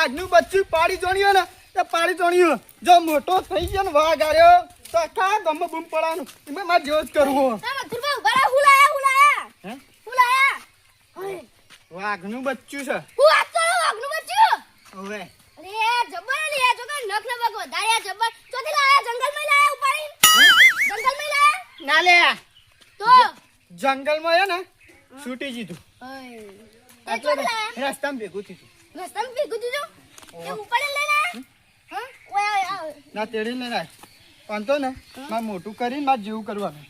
વાઘનું બચ્ચું પાડી જોણ્યો ને એ પાડી જોણ્યો જો મોટો થઈ ગયો ને વાઘ આવ્યો તો આખા ગામમાં બૂમ પડવાનું. એમાં મારે જેવો જ કરવો. વાઘનું બચ્ચું છે. હું વાત વાઘનું બચ્ચું? હવે. ન લે તો? જંગલમાં હે ને છૂટી જીધું. રસ્તામાં ભેગું થયું. રસ્તામાં ભેગું દીધું તે? હા? ઓય ના તેડી લઈને આય પણ તો ને મોટું કરીને મારે જેવું કરવાનું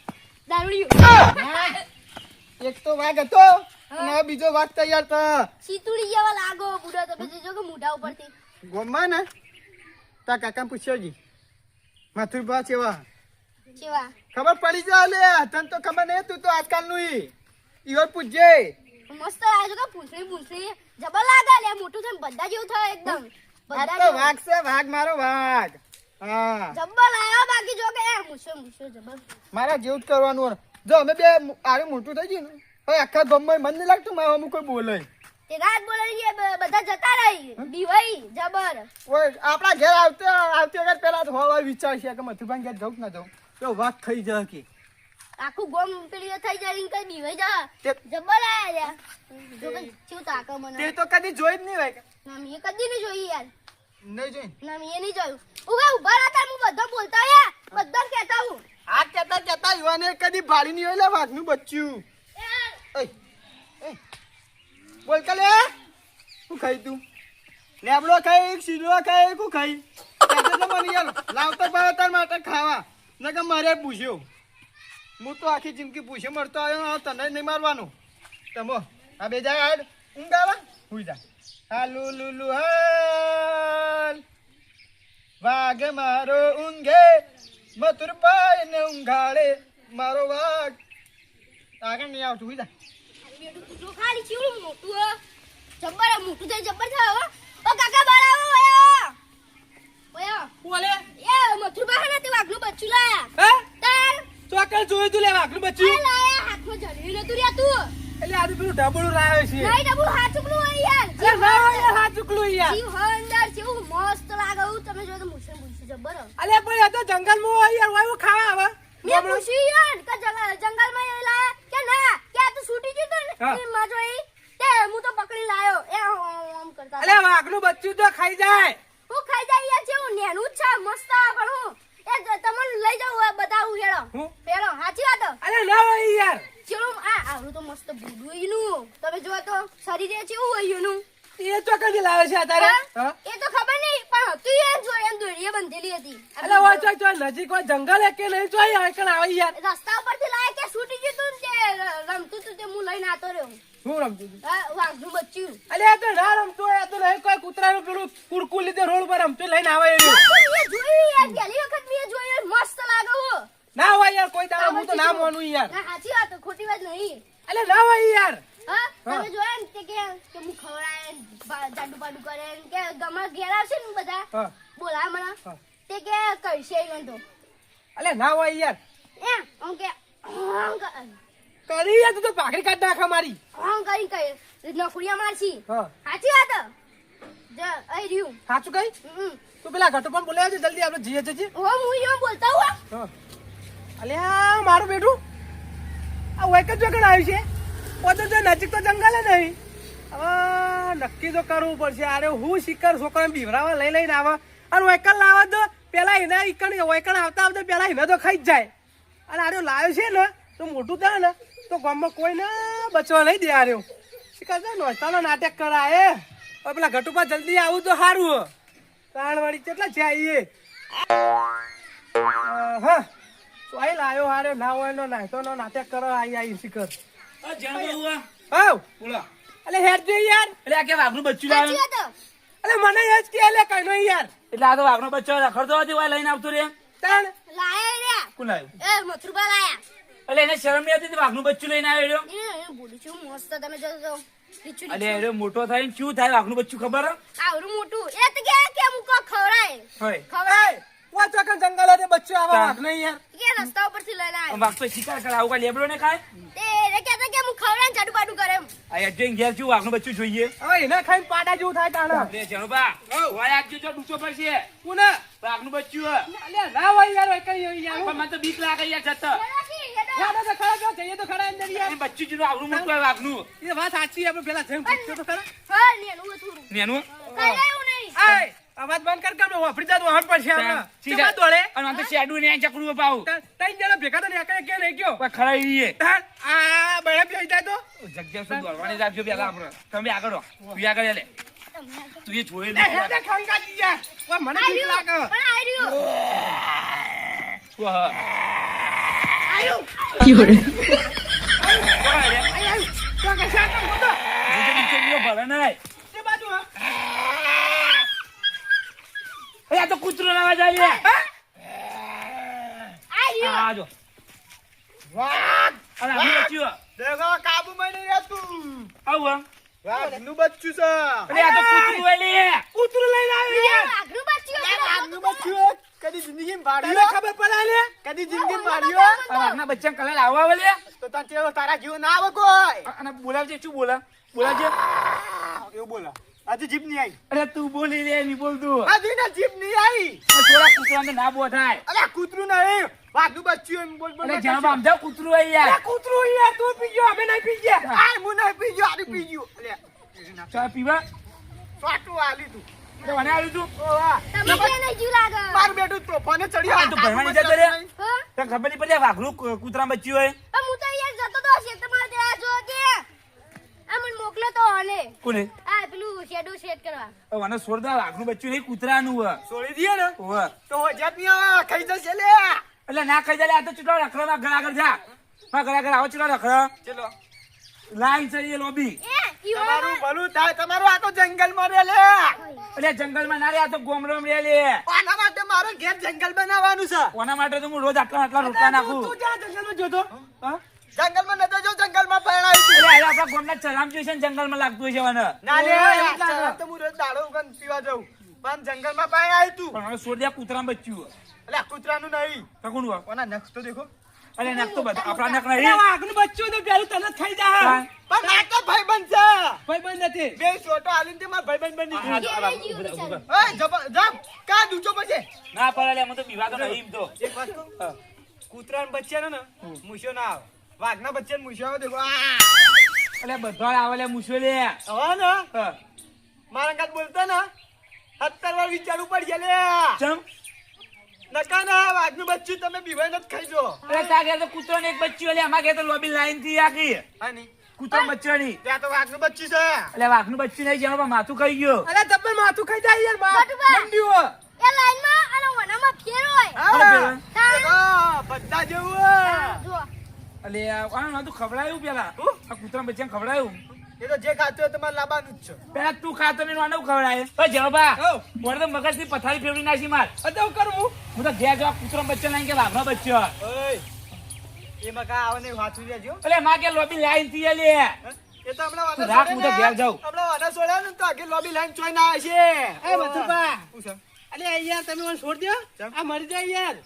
દારૂડિયું. એક તો વાઘ હતો અને બીજો વાઘ તૈયાર થયો. સીતુડી જેવા લાગો બુડો તો પછી જો કે મોઢા ઉપરથી. ગોમમાં ને તા કાકા પૂછ્યો જી. મથુરભા કેવા? કેવા? ખબર પડી લે તને તો ખબર નહીં તું તો આજકાલનું ઈ. ઈવર પૂછજે. મસ્ત લાગે જો કે પૂંછડી પૂંછડી. જબર લાગે લે મોટું થઈને બધા જેવું થાય એકદમ. બધા તો વાઘ છે વાઘ મારો વાઘ. હા. જબ્બર લાયો બાકી જો કે જબર મારા જેવું જ કરવાનું જો અમે બે આરે મોટું થઈ ગયું ને હવે આખા ગામમાં મન નહીં લાગતું મારા અમુક કોઈ બોલે. તે રાત બોલાવી છે બધા જતા રહી. બીવાઈ જબર ઓય આપણા ઘેર આવતે આવતી વખત પેલા તો હવા વિચાર છે કે મથુભાઈ ઘેર જવું ના જવું તો વાઘ થઈ જાય કે. આખું ગોમ પેલી થઈ જાય કઈ બીવાઈ જા. જબર આયા જો કે ચેવું તાકે મને. તે તો કદી જોઈ જ નહીં હોય ના મેં કદી નહીં જોઈ યાર. નહીં જોઈ ના? મેં નહીં જોયું. ઊભા ઊભા રહેતા હું બધા બોલતા યાર. બધા કહેતા હું. આ કહેતા કહેતા યુવાને કદી ભાડી નહીં હોય લે વાઘનું બચ્ચું. એ, એય, એય. બોલ કલે. હું શું ખાઈ તું. લેબડો ખાઈ સીડો ખાઈ શું ખાઈ. લાવતો તાર માટે ખાવા. ન કે મારે પૂછ્યો. હું તો આખી જિંદગી પૂછે મરતો આવ્યો તને નહીં મારવાનું તમો આ બે જાય હાડ ઊંઘ આવે હુઈ જા હાલુ લુલુ હાલ વાઘ મારો ઊંઘે મથુર પાય ને ઊંઘાડે મારો વાઘ આગળ નહીં આવતું હુઈ જા ખાલી ચીવડું મોટું. જબ્બર મોટું થઈ જબ્બર થાય હો. ઓ કાકા બાર ઓયા ઓયા ઓયો. બોલે એ મથુર બહાના તે વાઘનું બચ્ચું લાયા. હે તાર. ચોકલ જોયું તું લે વાઘનું લાયા, હાથમાં તું નતું રહેતું. એટલે આજે પેલું ઢબુડું લાવ્યો છે. નહીં ડબલું હાચુકલું હોય યાર. અરે ના હોય. યાર હાથ ચૂકલું યાર જીવ અંદર, જેવું મસ્ત લાગે હું તમે જો તો મૂછે મૂછે જબર અલે ભાઈ આ તો જંગલમાં હોય યાર હોય ખાવા આવે. મેં પૂછી યાર કે જંગલ- જંગલમાં એ લાયા કે ના કે આ તો છૂટી ગયું તું. ને એ માં જોઈ તે હું તો પકડી લાયો. એ આમ કરતા અલે વાઘનું બચ્ચું તો ખાઈ જાય. હું ખાઈ જાય યાર જેવું નેનું છે મસ્ત આ પણ હું એ જ- તમને લઈ જાઉં આ બતાવું હેડો હું? હેડો સાચી વાત હે. અલે ના હોય યાર ચેવું આ આવડું તો બુડુઈનું તમે જો તો શરીરે ચેવું હોય એનું એ કદી લાવે છે? હા? એ તો ખબર નહીં પણ હતું એ જો એમ દોરીએ બંધેલી હતી. એટલે હોય ચોય ચોય નજીક હોય જંગલ કે નહીં? ચોય આકણ આવે યાર. રસ્તા ઉપરથી લાયા કે છૂટી ગયું તું ને તે રમતું તું તે હું લઈને આતો રહ્યો. હું રમતું તું? વાઘનું બચ્ચું અલે આ તો ના રમતો હોય, આ તો નહીં કોઈ કૂતરાનું પેલું કુરકુર લીધે રોડ પર રમતું લઈને આવે એવું મેં જોયું યાર પહેલી વખત મેં જોયું મસ્ત લાગે હું ના હોય યાર કોઈ દાડો હું તો ના માનું યાર ના સાચી વાત હે, ખોટી વાત નહીં અલે ના હોય યાર હા હા. તમે જોયા ને તે કે કે હું ખવડાય ને બા- જાડુ પાડુ કરે ને કે ગમા ઘેર આવશે ને બધા હા બોલાય મને. તે કે કરશે ઈ તો અલે ના હોય યાર. એ હું કે કરી યાર તું તો ભાખરી કાઢ નાખા મારી. હું કરી કઈ નોકરીયા મારશી હા. સાચી વાત? જ અહીં રહ્યું. સાચું કઈ. તું પેલા ઘટો પણ બોલાવે છે જલ્દી આપણે જઈએ જઈએ હો હું યો બોલતા હું. અલ્યા મારું બેટું. આ વેક જ વગર આવ્યું છે. પોતે તો નજીક તો જંગલ જ નહીં. હવે નક્કી તો કરવું પડશે. અરે હું શિકર છોકરાને બીવરાવા લઈ લઈને આવે. અને વેકલ લાવે તો પેલા એને ઈકણ વેકણ આવતા આવતા પેલા એને તો ખાઈ જ જાય. અને આર્યો લાવ્યો છે ને તો મોટું થાય ને તો ગામમાં કોઈને બચવા નહીં દે આર્યો શિકાર તો નોસ્તાનો નાટક કરાય. હવે પેલા ઘટુપા જલ્દી આવું તો સારું હો તાણવાળી કેટલા છે આઈએ હા આઈ લાયો હારે ના હોય નો નાહતો નો નાટક કરો આઈ આઈ શિકર. હા બોલો. અલે હેડ દે યાર. અલે આ કે વાઘનું બચ્ચું લાવ્યું? અલે મને એ જ કે અલે કઈ નો યાર. એટલે આ તો વાઘનો બચ્ચો રખડતો હતો, ઓય લઈને આવતો રે તાણ. લાયા રે કોણ લાવ્યું? એ મથુરબા લાયા. અલે એને શરમ નહીં આવતી વાઘનું બચ્ચું લઈને આવ્યો એ એ બોલું છું મસ્ત તમે જો અલે. મોટો થાય ને શું થાય વાઘનું બચ્ચું ખબર? મોટું. એ તો કે કે મુકો વાચો કન જંગલ હે બચ્ચો આવા. વાઘ નહીં યાર. કે રસ્તા ઉપરથી લઈને આવ્યો વાઘ તો શિકાર કરે આવું કાંઈ લેબડો ને ખાય? તે એ કહેતા કે હું ખવડાવીને ચાડુ પાડુ કરે આ એજ્જોઈને ઘેર છું વાઘનું બચ્ચું જોઈએ. હવે એને ખાઈને પાડા જેવું થાય તાણા. લે જણુબા હોય આપજો જો ડૂચો પડશે. કોને? વાઘનું બચ્ચું હે. અલ્યા ના હોય યાર હોય યાર. પણ મને તો બીક લાગે યાર જતા હેડોથી, હેડો. ખરા જઈએ તો ખરા અંદર યાર. બચ્ચું જેટલું આવડું મૂકવા વાઘનું. એ વાત સાચી આપણે પેલા જઈને પૂછ્યો તો ખરા. હા, નેનું થોડું. નેનું? કાંઈ એવું નહીં. આય અવાજ બંધ કર કામ વાપરી જા તો હમ પડશે આપણે સીધા દોડે? અને આમ તો શેડું ને ચકડું પાવું ત- ત્રણ જણા ભેગા તો નીકળે કે રહી ગયો? કોઈ ખરા એવી આ બળે પી જાય તો? જગ્યા શું દોડવાની રાખજો પેલા આપણે. તમે આગળ તું આગળ લે તું એ જોઈ લે હે તે ખંગાજી યાર. ઓય મને બીક લાગે. પણ આ રહ્યું. આય. આય તો કે નીચે ગયો ભલે નહીં. તે બાજુ હા. આ તો કૂતરો લાવા જાય હા? આ રહ્યું. આ જો. વાઘ અને આનું બચ્ચું હે. દેખો કાબુમાં નહીં રહેતું. આવું. વાઘનું બચ્ચું છે. અરે આ તો કૂતરું હે લે. કૂતરું લઈને આવી યાર. વાઘનું બચ્ચું. વાઘનું બચ્ચું કદી જિંદગીમાં તને ભાડ્યો ખબર પડે લે? કદી જિંદગીમાં ભાડ્યો આ વાઘના બચ્ચા કલર આવવા આવે તો તને તેવો તારા જીવ ના આવે કોઈ? અને બોલાવજે શું બોલા? બોલાવજે. એવું બોલા. આજે જીભ નહીં આવી. અરે તું બોલી લે નહીં બોલતું. આજે ના જીભ નહીં આવી. આ થોડા કૂતરાને ના બો થાય અરે કૂતરું નહીં વાઘનું બચ્યું એમ બોલ બોલ આમ જાઓ કૂતરું હે યાર કૂતરું કૂતરું યાર તું પી ગયો અમે નહીં પી ગયા. આ હું નહીં પી ગયો આને પી ગયો. અરે ચા પીવા? સ્વાટું આલી તું મને આવ્યું તું. વાહ તમે કેને જીવ લાગે? માર બેટું આ તો ભણવાની જતો રે. તને ખબર નહીં પડે વાઘરું કુતરા બચ્યું હોય? હું તો યાર જતો તો તમારે ત્યાં જો કે આ મને મોકલો તો હલે કોને? આ પેલું શેડો સેટ કરવા. હવે મને છોડ દે બચ્ચું નહીં કૂતરાનું હે છોડી દઈએ ને? હોવે. તો હોજ્યાત નહીં આવે ખાઈ જશે લે. એટલે ના ખાઈ જાય આ તો ચૂંટો રખડવા ઘર આગળ જા માં ઘર આગળ આવો ચૂંટો રખડ. ચલો. લાઈન છે એ લોબી તમારું ભલું થાય તમારું આ તો જંગલમાં રે લે એટલે જંગલમાં ના રે આ તો ગોમડોમાં રે લે આના માટે મારે ઘેર જંગલ બનાવવાનું છે? કોના માટે તો હું રોજ આટલા આટલા રોટલા નાખું? તું જ્યાં જંગલમાં જોતો? હા? જંગલમાં નતો જો જંગલમાં પરણાવી તું એટલે આપણા ગોમના ચરામ જોઈશે ને જંગલમાં લાગતું છે મને. ના લે ઓય, તો હું રોજ દાડો ઉગન પીવા જાઉં. પણ જંગલમાં પરણાવી તું. પણ છોડ દે કૂતરા બચ્યું એટલે કૂતરાનું નહીં. તો કોણ કોના નખ તો દેખો. અરે નાખ તો બધા આપણા નાખ નહીં. વાઘનું બચ્ચું તો પેલું તને ખાઈ જા. પણ ના તો ભાઈબંધ છે. ભાઈ બંધ નથી. બે છોટો આલીને તે મારા ભાઈબંધ બની હા, ગયું. હા, જીવ ઊભા, ઊભા. ઓય જબ જબ કા દૂચો પછી? ના પડે લે, મને તો બીવા તો નહીં તો. એક વાત કહું? કૂતરાના બચ્ચાને ને મૂછો ના આવે. વાઘના બચ્ચે મૂછ્યો આવે દેખો અલે એટલે બધા આવે લે મૂછો લે. હવે ને? મારા કાત બોલતો ને સત્તર વાર વિચારવું પડશે લે. ચમ? નકા ના વાઘનું બચ્ચું તમે બીવાઈ નથી ખાઈ જો અરે તા ઘેર તો કૂતરો ને એક બચ્ચું લે અમાર ઘેર તો લોબી લાઈનથી આખી. હા નહીં કૂતરો બચ્ચો ની ત્યાં તો વાઘનું બચ્ચું છે. એટલે વાઘનું બચ્ચું નહીં જેનો માથું ખાઈ ગયો. અરે તબ્બે માથું ખાઈ જાય યારમાં બટુબા. મંડ્યું હો. એ અને વનામાં ફેર હોય. હા. બધા જેવું હે. જો એટલે આ તો ખવડાયું પેલા. આ કૂતરા બચ્ચાને ખવડાયું. એ તો જે ખાતું હોય તમારે લાવવાનું જ છે. પેલા તું ખાતો ને આનું ખવડાય. ઓ જવાબા. મને તો મગજથી પથારી ફેરવી નાખી માર. આ તો હું કરું? હું હું તો ઘેર જવા કૂતરા બચ્ચો નહીં કે વાઘનો બચ્ચો. ઓય એમાં કા આવે ને વાંચું લેજો. અલે માં કે લોબી લાઈનથી લે એ તો હમણાં વાના રાખ, હું તો ઘેર જાઉં. હમણાં વાના છોડ્યા ને તો આગે લોબી લાઈન ચોઈ ના આવશે એ છે? અલે યાર તમે મને છોડ દો. આ મરી જાય યાર.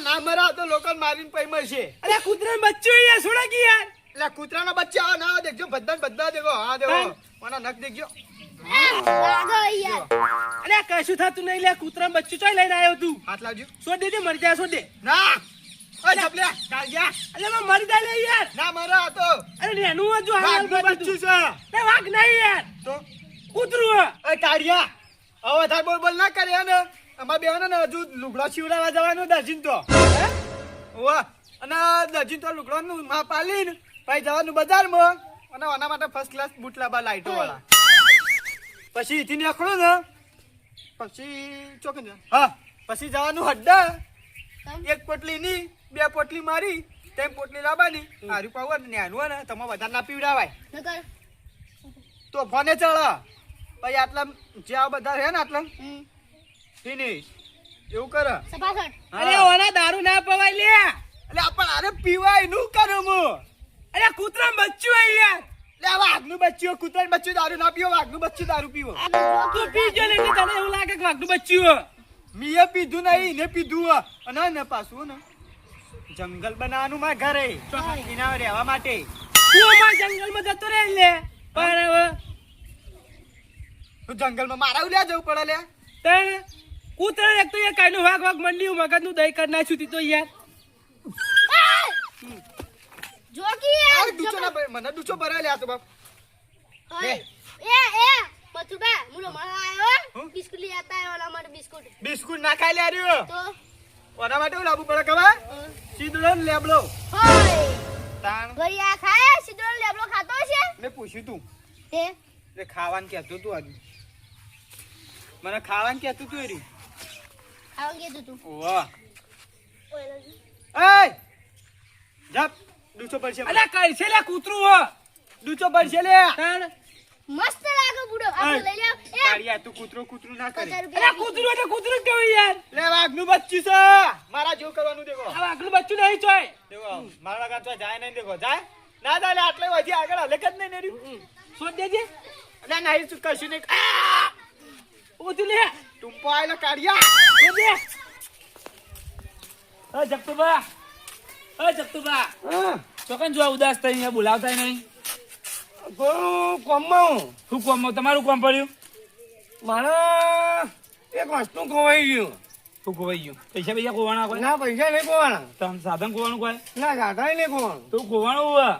ના મરા તો લોકો મારીને પૈ મળશે અરે કૂતરા બચ્ચું યાર છોડા યાર. એટલે કૂતરાના બચ્ચા ના દેખજો બધા ને બધા દેખો હા. દેખો મને નખ દેખજો. અરે કશું થતું નહીં લે કૂતરા બચ્ચું ચોય લઈને આવ્યો તું. હાથ લાવજો. છોડ દે. દે મરી જાય છોડ દે ના કૂતરું બોલ બોલ ના કરે ને અમાર બેવાનો ને હજુ લુગડા શિવડાવવા જવાનું દર્શન તો. હે? વાહ અને દર્શન તો લુગડાનું માં પાલીને પછી જવાનું બજારમાં. અને આના માટે ફર્સ્ટ ક્લાસ બૂટ લાવવા લાઈટો વાળા પછી ઇથી નીકળો ને પછી ચોક હા પછી જવાનું હડ્ડા. એક પોટલી ની બે પોટલી મારી તેમ પોટલી લાવવાની. હારું પાવ ને નેનું ને તમે વધારે ના પીવડાવાય. તો ફોને ચડ. પછી આટલા જે આ બધા હે ને આટલા. ફિનિશ. એવું કર. અરે ઓના દારૂ ના પવાય લે. અરે આપણે અરે પીવાયનું કરું હું અરે કૂતરા બચ્ચું હે યાર. લે આ વાઘનું બચ્ચું કૂતરાનું બચ્ચું દારૂ ના પીવો વાઘનું બચ્ચું દારૂ પીવો. તું પીજો ને તને એવું લાગે કે વાઘનું બચ્ચું મીએ પીધું નહીં ને પીધું અને ને પાછું ને. જંગલ બનાવવાનું મારા ઘરે. એના રહેવા માટે. તું અમારા જંગલમાં જતો રહે લે. પણ હવે તું જંગલમાં મારા ઉલ્યા જવું પડે લે. તને? કૂતરા એક તો યાર કાઈનું વાઘ વાઘ મંડ્યું મગજનું દહીં કરી નાખ્યું તી તો યાર. જોગી આ એ ડૂચો ના ભરે, મને ડૂચો ભરાય લે આ તો બાપ. એ એ એ મથુબા મુલો મળવા આયો. હું? બિસ્કુટ લઈ આતા આયો ઓલા માટે બિસ્કુટ. બિસ્કુટ ના ખાઈ લે રહ્યો. તો? ઓના માટે હું લાવવું પડે ખબર? અ, સીધો ને લેબડો. હોય. તાણ. વળી આ ખાય? સીધો લેબલો ખાતો છે મેં પૂછ્યું તું. તે એ ખાવાનું કહેતું તું આજે. મને ખાવાનું કહેતું તું તું વાહ. એય જપ ડૂચો પડશે અલ્યા કઈ છે લે કૂતરું હો ડૂચો પડશે લે તાણ મસ્ત લાગે બુડો આ લઈ લે એ કાળિયા તું કૂતરો કૂતરું ના કરે અલ્યા કૂતરું એટલે કૂતરું કેવું યાર લે વાઘનું બચ્ચું છે મારા જેવું કરવાનું દેખો આ વાઘનું બચ્ચું નહીં ચોય દેખો મારા વાગા તો જાય નહીં દેખો જાય ના જાય આટલે વધી આગળ હલે જ નહીં નેર્યું શોધ દેજે ના નહીં તું કશું નહીં આ! ઉતું લે ટુંપો આયેલો કાળિયા દે. અ જગતુબા અ જગતુબા ચોકન જો ઉદાસ થઈને બોલાવતા નહીં? કોમમાં શું કોમ તમારું કોમ પડ્યું? મારે એક વસ્તુ ખોવાઈ ગયું. શું ખોવાઈ ગયું? પૈસા પૈસા ખોવાના કોઈ? ના પૈસા નહીં ખોવાના. તમે સાધન ખોવાનું કોઈ? ના સાધન નહીં ખોવાનું. તું ખોવાનું હોય.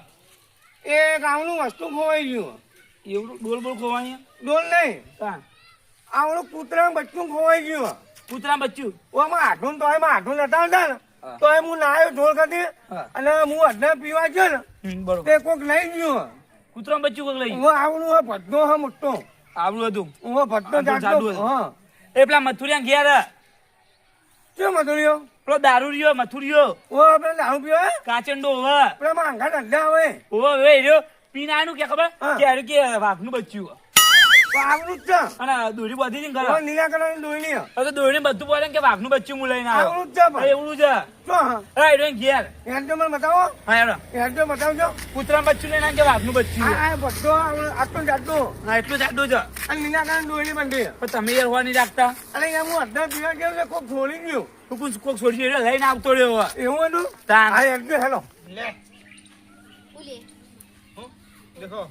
એ ગામનું વસ્તુ ખોવાઈ ગયું. એવું ડોલ બોલ ખોવાની ડોલ નહીં. આવડું કૂતરા બચ્ચું ખોવાઈ ગયું. કૂતરા બચ્ચું માં આઠું તો એમાં આઠું નતા આવતા ને. તો તો હું નાયો ઢોલ ખાતી. અને હું અડધા પીવા ગયો ને તે કોક લઈ ગયું. કૂતરા બચ્યું કોક લઈ ગયું? આવડું હા ભટનો હા મોટો. આવડું હતું. હું ભટનો જાડું. હા. એ પેલા મથુરિયા ઘેર શું મથુરિયો પેલો દારૂ રહ્યો મથુરિયો. ઓ આપણે દારૂ પીવો કાચંડો હવે પેલા માંગા ધંધા હોય. હવે રહ્યો. પીને આનું કે ખબર. કે કે વાઘનું બચ્ચું તો આવડું જ છે અને દોરી બધી જ કરે નીલા. હવે બધું બોલે કે વાઘનું બચ્ચું હું લઈને આવ્યો આવડું જ છે. હા, એવું છે ઘેર. મને બતાવો. હા બતાવજો. કૂતરા બચ્ચું લઈને કે બચ્ચું? આટલું જાડું. હા એટલું જાડું છે. અને નીલા બંધી. પણ તમે યાર હોવા નહીં રાખતા. અને અહીંયા હું અડધા પીવા ગયો એટલે કોક છોડી ગયું. તું કોણ કોક છોડી લઈને આવતો રહ્યો એવું હતું. હા હેડ તો હેલો. લે. દેખો.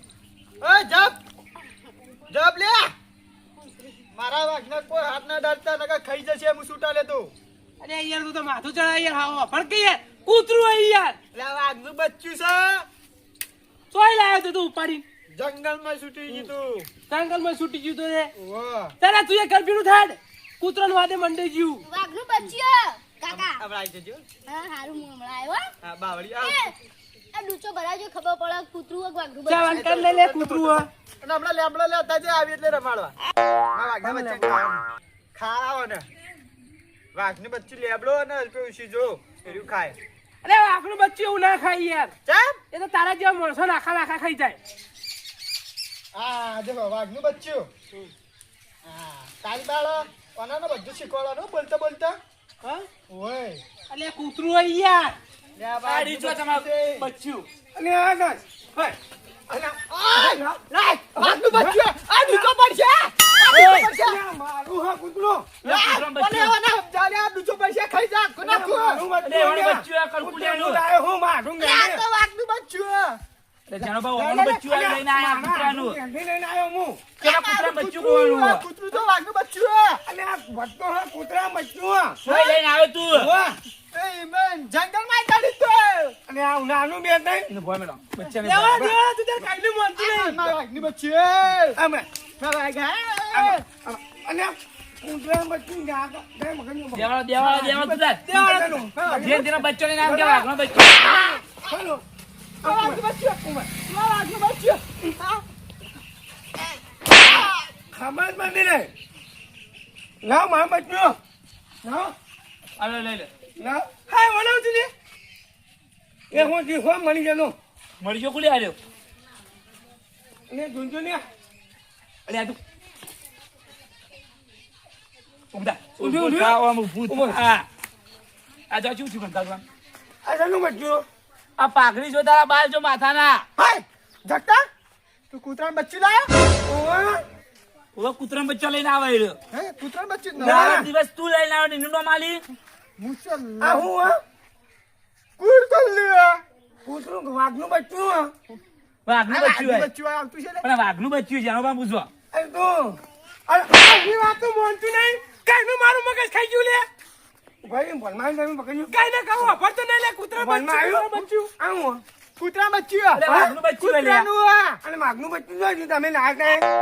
જપ. જપ લે. મારા વાઘને કોઈ હાથ ના ડાલતા નકર ખાઈ જશે હું છૂટા લેતો અરે યાર તું તો માથું ચડાય યાર હાવ પણ કે યાર કૂતરું હે યાર. લે વાઘનું બચ્ચું છે. સોય લાયો તો તું ઉપાડી જંગલમાં છૂટી ગયું તું. જંગલમાં છૂટી ગયું તો રે. વાહ. તારા તું એ કરપીનું થાડ. કૂતરાનું વાદે મંડી ગયું. વાઘનું બચ્ચું. કાકા. હમણાં આવી જજો. હા હારું હું હમણાં આવ્યો. હા બાવળી આવ. આ ડૂચો ભરાજો ખબર પડે કૂતરું હોય કે વાઘનું ચા વાંકર લઈ લે કૂતરું હે અને હમણાં લેબડો લેતા જે આવી એટલે રમાડવા. આ વાઘના બચ્ચા. ખાવા. ને. વાઘનું બચ્ચું લેબડો અને પેલું સીજો એર્યું ખાય. અરે વાઘનું બચ્ચું એવું ના ખાય યાર. ચમ? એ તો તારા જેવા માણસો નાખા નાખા ખાઈ જાય. હા દેખો વાઘનું બચ્ચું. હા કાલી બાળો ઓનાનો બધું શીખવાડવાનું બોલતા બોલતા? હા? ઓય. અલે કૂતરું હે યાર. કોના જાણો ભાઈ બચ્ચું આ લઈને આયા કૂતરાનું. લઈને આવ્યો હું. પેલા કૂતરા બચ્ચું ખોવાનું કૂતરું તો વાઘનું બચ્ચું આ ભટ્ટો હા કૂતરા બચ્ચું લઈને આવ્યો તું. એ મેં તો અને આ નાનું બે નહીં એને મેડમ મેલો. બચ્ચાને દેવા દેવા તું તાર કાંઈનું માનતું આ નહીં. મારા બચ્ચી. અને બચ્ચું બચ્ચું. તું તાર. બચ્ચો બચ્ચો. બચ્ચું. બચ્ચું. હા. ખબર જ લાવ મારા બચ્ચું લાવ લે, લઈ લે. લાવ હા બનાવ તું એ હું શીખવા મળી જનો મળી જો કુલી આવ્યો ને ગુંજો ને. અલે આ તું ઉમદા ઉમદા ઉમદા ઓમ. ઊભું. હા. આ જો શું થયું કંટાળવા? આ શાનું બચ્ચું. આ પાઘડી જો તારા બાલ જો માથાના. હાય, જગતા? તું કૂતરાનું બચ્ચું લાયો? ઓલો કૂતરાનો બચ્ચો લઈને આવે હે કૂતરાનું બચ્ચું ના દિવસ તું લઈને આવ્યો નીનો માલી. મુસલ આ હું હા? કૂડ કર કૂતરું વાઘનું બચ્ચું હા? વાઘનું બચ્ચું બચ્ચું આવતું છે પણ વાઘનું બચ્ચું છે એનો પૂછો. અરે તું અરે આની વાત તો માનતું નહીં. કાંઈનું મારું મગજ ખાઈ ગયું લે? ભાઈ ભલમાન તમે પકડ્યું. કાંઈ ના કહું? અફર તો નહીં લે કૂતરા આવ્યું? બચ્ચું. આવું કૂતરા બચ્ચું અરે વાઘનું બચ્ચું કૂતરાનું અને માગનું બચ્ચું જોયું તમે લાયા તા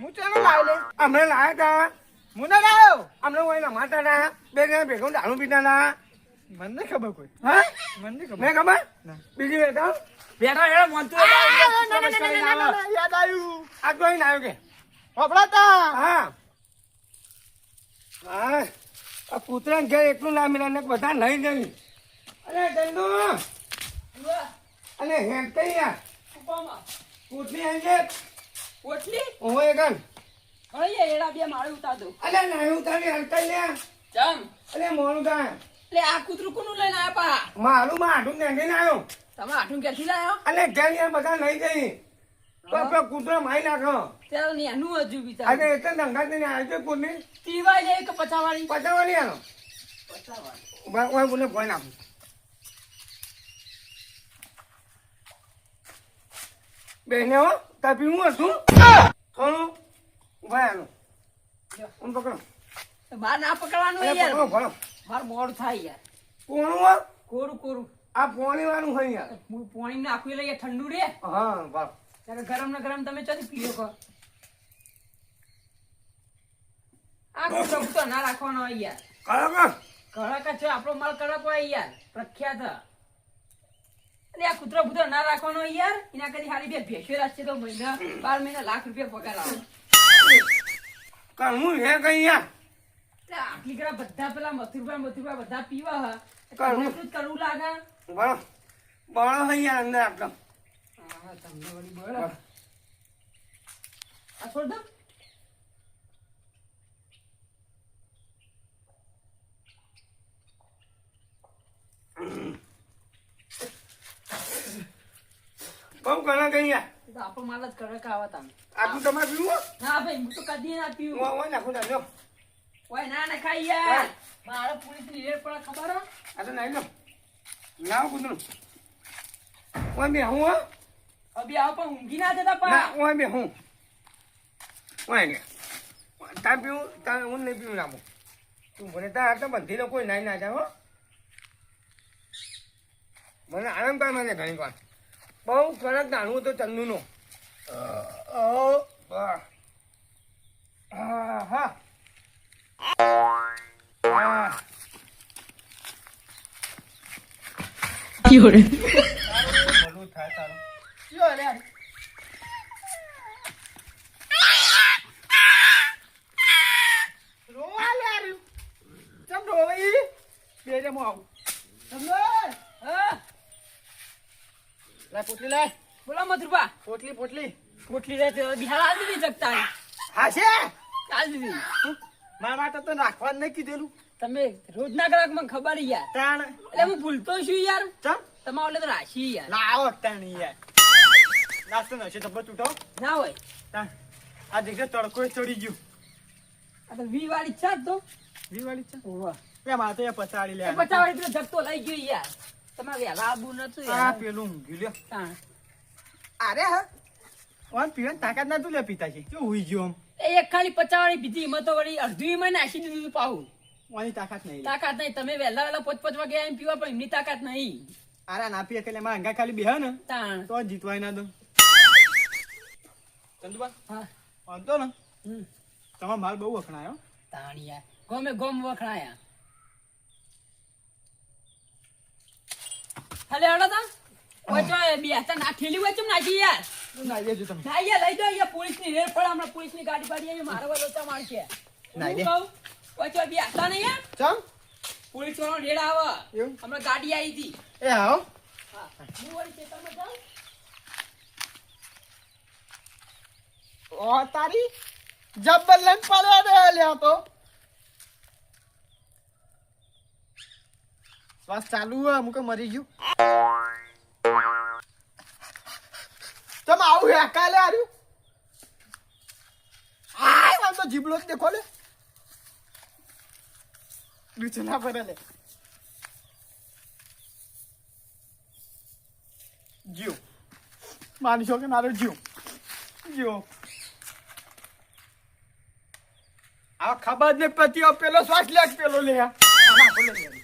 હું? ચાલો લાવ લે? હમણાં લાયા તા હું ના લાવ્યો હમણાં કોઈ રમાતા હતા બે જણા ભેગું દારૂ પીતા મને ખબર કોઈ. હા? મને ખબર. મેં ખબર? બીજી બે હતા બેઠા હેડો મોનતું તો ના, ના, ના, ના, ના, ના. ના, યાદ આવ્યું. આ તો ના આવ્યો કે? હોભળાતા હા. હા. આ કૂતરાને ઘેર એટલું ના મિલા ને બધા નહીં નહીં અરે ચંદુ અને હેડ કઈ યાર કૂતરી અહીં છે ઓટલી ઓય ગન હવે એડા બે માળે ઉતાર દો અલે નાયું તારી હલકાઈ લે. ચમ. અલે મોનું ગા એટલે આ કૂતરું કોનું લઈને આયા પા મારું માં આઠું ને આવ્યો તમે આઠું ક્યાંથી લાયો અને ઘેર યાર બધા નહીં ગઈ. તો કૂતરો મારી નાખો. ત્યારે નેનું હજુ બિચાર આજે એટલે દંગા તેને છે કૂતરી. ટીવાય જાય કે પચાવાળી પચાવવાની આનો પચાવાળી ઓય બોલે ભોય નાખું. બેને હો તાર હું હતું? થોડું ઊભા આમ પકડો તો ના પકડવાનું અરે પકડો ભણો માર મોડું થાય યાર. કોણું કોરું કોરું. આ પોણી વાળું હોય યાર. હું પાણી નાખવી લઈએ ઠંડુ રે. હા બસ ત્યારે ગરમ ને ગરમ તમે ચોથી પીઓ આ કૂતરો ના રાખવાનો હોય યાર. કરો કડક છે આપણો માલ કડક હોય યાર પ્રખ્યાત. અને આ કૂતરો કૂતરો ના રાખવાનો યાર? એના કરી હારી બે ભેંસો રાખશે તો મહિના બાર મહિના લાખ રૂપિયા પગાર આવે. કરવું હે કઈ યાર એટલે કરા બધા પેલા મથુરભાઈ મથુરભાઈ બધા પીવા હ. જ કરવું લાગે? બરો બરો હોય અંદર આટલો હા, તમને વળી બળ. આ છોડ દો. બહુ કરો કઈ આપણો માલ જ કડક આવે તમે આટલું તમારે પીવું? ના ભાઈ હું તો કદી ના પીવું. હું હું નાખું નાખો ઓય ના ના ખાઈ યાર. મારે પોલીસની રેડ પડે ખબર હો? આ તો નાખી લો. લાવો કૂતરું. ઓય બે હું હો? અભી આવો પણ ઊંઘી ના જતા પા ના ઓય બે હું. ઓય કે તા પીવું તાર હું નહીં પીવું નાખું તું મને તાર તો બધી લોકો કોઈ નાઈ ના જાય હો. મને આરામ પાય મને ઘણી વાર. બહુ કડક નાનું તો ચંદુનો. હા હા ભલું થાય તારું ચિયો લે રોવા લે આર્યું. ચમ રોવે ઈ? બે રે હું આવું. તમને? હા લાય પોટલી લાય. બોલો મધુરબા. પોટલી પોટલી. પોટલી રહે બિહાર આલ દીધી જગતા હાશે છે? દીધી મારા માટે તો નાખવાનું નહીં કીધેલું. તમે રોજના કરાક મને ખબર યાર. તાણ. એટલે હું ભૂલતો છું યાર. ચમ? તમારે એટલે તો રાશી યાર. લાવો તાણ યાર. નાસ્તો નશે તો બચ ઉઠો ના હોય. તાણ. આ જગ્યા તડકો ચડી ગયું. આ તો વી વાળી છે તો. વી વાળી છે? ઓવા એ મારે તો એ પચાડી લે પચાડી જગતો લઈ ગયો યાર. તમારે વેલા આબુ નતું આ પેલું ઊંઘી લ્યો. તાણ. અરે હા. ઓન પીવાની તાકાત ના તું લે પીતા છે. કેવું હુઈ ગયો એ એક ખાલી પચાવાળી પીધી એમાં તો વળી અડધી એમાં નાખી દીધું પાહું. ઓની તાકાત નહીં તાકાત નહીં. તમે વહેલા વહેલા પોચ પોચ વાગે એમ પીવા પણ એમની તાકાત નહીં. આરા ના પીએ એટલે મારા અંગા ખાલી બેહે ને. તાણ. તો જીતવાય ના દો ચંદુબા હા. વાંધો ને? તમારો માલ બહુ વખણાયો. તાણિયા ગોમે ગમે ગોમ વખણાયા. હાલે હડો તા. પોલીસ વાળો રેડ આવે. હમણાં ગાડી આવી હતી. એ આવો. ઓ તારી જબ્બર લઈને પડ્યા રે લ્યા તો. શ્વાસ ચાલુ હે મુકે મરી ગયું. તમ આવું હે, કાલે આર્યું? આમ તો જીબડો જ દેખો લે. નીચે ના પડે લે. જીવ. માનશો કે મારો જીવ? જીવ. આ ખબર જ નહીં પતિ પેલો શ્વાસ લે પેલો લે? આ નાખો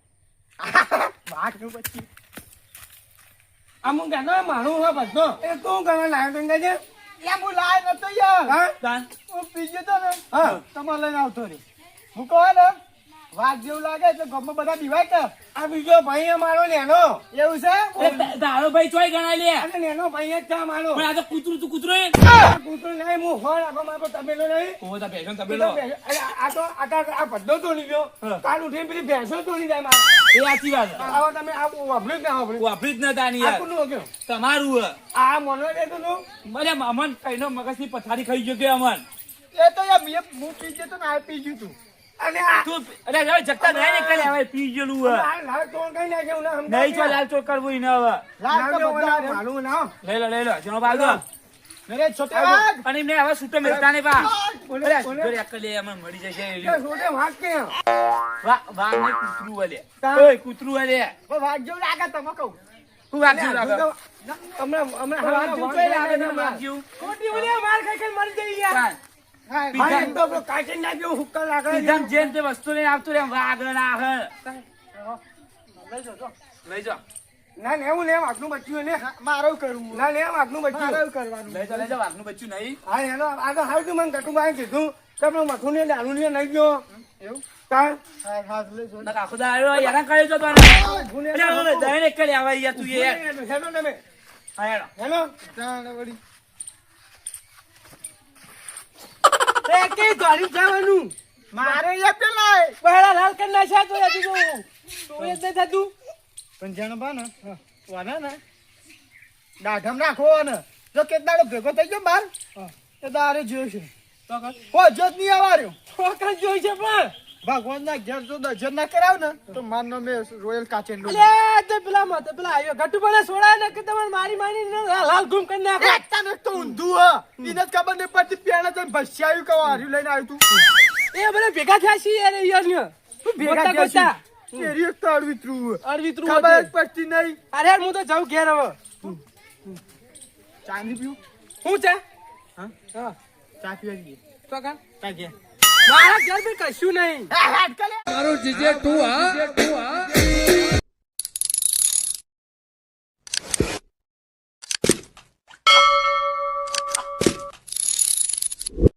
वाघ નું બચ્ચું અમુક ગાનો માણું હોય બધો. એ તું કરવા લાવ્યો ગંગા છે યા હું લાય નતો યાર. હા? તાન હું પીજો તો ને. હા. તમારે લઈને આવતો રે હું કહો ને. વાઘ જેવું લાગે એટલે ગમે બધા બીવાય કે આ બીજો ભાઈ અમારો નેનો. એવું છે? તારો ભાઈ ચોય ગણાય લે. અને નેનો ભાઈ જ છે અમારો પણ આ તો કૂતરું તું કૂતરું એ. નહીં હું ફળ આપો મારો તબેલો નહીં. ઓ તા ભેગો તબેલો. આ તો આ આ તોડી ગયો. કાલ ઉઠીને પેલી ભેંસો તોડી જાય મારે. એ સાચી વાત. આવો તમે આ વાપર્યું જ ના વાપર્યું? વાપરી જ ની આ યાર તમારું આ મોનો દેતું તું મને અમન કઈનો મગજની પથારી ખાઈ ગયો કે અમન? એ તો યાર મેં હું પીજો તો ના ગયું તું. અને તું અરે હવે જગતા નહીં ને હવે પી ગયેલું હે લાલ લાલ તોડ કઈ નાખ્યું ના નહીં ચો લાલ ચોક કરવું ઈને હવે. લાગ તો બધા દેવો, ના લઈ લો લઈ લો જનો દો મેરે છોટે એમને હવે છૂટો મિલતા નહીં બા. અરે બોલે. જોડે અક્કલ મળી જશે. છોટે વાત કે વા વા નહીં કૂતરું વાલે ઓય કૂતરું વાલે વાઘ જેવું લાગે તમે કહું. તું વાગજ્યું લાગે? હમણાં હમણાં હમણાં જેવું વાગ લાગે લાગે. છે છે માર. વાગજ્યું? માર ખાઈ ખાઈને મરી જઈ યાર હા જેમ તે વસ્તુ લઈને આવતું રે વાગ ના લઈ જાઓ ના ને એવું ને એમ બચ્યું ને મારું કરવું. ના બચ્યું. મારું કરવાનું. લઈ લઈ બચ્ચું નહીં. હા એનો આ હાલ તું મને કીધું કે મથું ને ડાલું ને ગયો. એવું? તાર હા હા લઈ જો નકા આખો દાડો આવ્યો હેરાન કરે તને ભૂને દઈને કરી યાર તું એ હેલો તમે હા. હેલો? વળી. એ કે દોડી જવાનું? મારે એ પેલા પહેલા લાલ કરી નાખ્યા તો હજી તો તો એ જ નહીં થતું. પણ જાણે બા ને વાના ને. દાઢમ નાખો ને જો કે દાડો ભેગો થઈ ગયો બાર? એ દારે જોયો છે. હો જો જ નહીં આવાર્યો. છોકરા જોઈ છે પણ. ભગવાન ના ઘેર જો દર્શન ના કરાવ ને તો માર મે રોયલ કાચેન અલે તે પેલા માથે પેલા આવ્યો ગટુ પણ સોડા ને કે તમારે મારી મારી ને લાલ ગુમ કરી નાખો. એકતા ને તો ઊંધું હ. ઇને ખબર ને પડતી પેણા તો ભસ્યાયું કહો હાર્યું લઈને આવ્યું તું. એ બધા ભેગા થયા છીએ યાર યાર ને. ભેગા ભેગા થયા છીએ. કેરી એક તો અડવી ત્રુ અડવી ત્રુ ખબર પડતી નહીં. અરે હું તો જાઉં ઘેર હવે. ચાંદી પીવું? હું ચા હા. ચા પીવા જઈએ તો કા? ચા ઘેર? મારા ઘર બી કશું નહીં. મારો જીજે તું હા.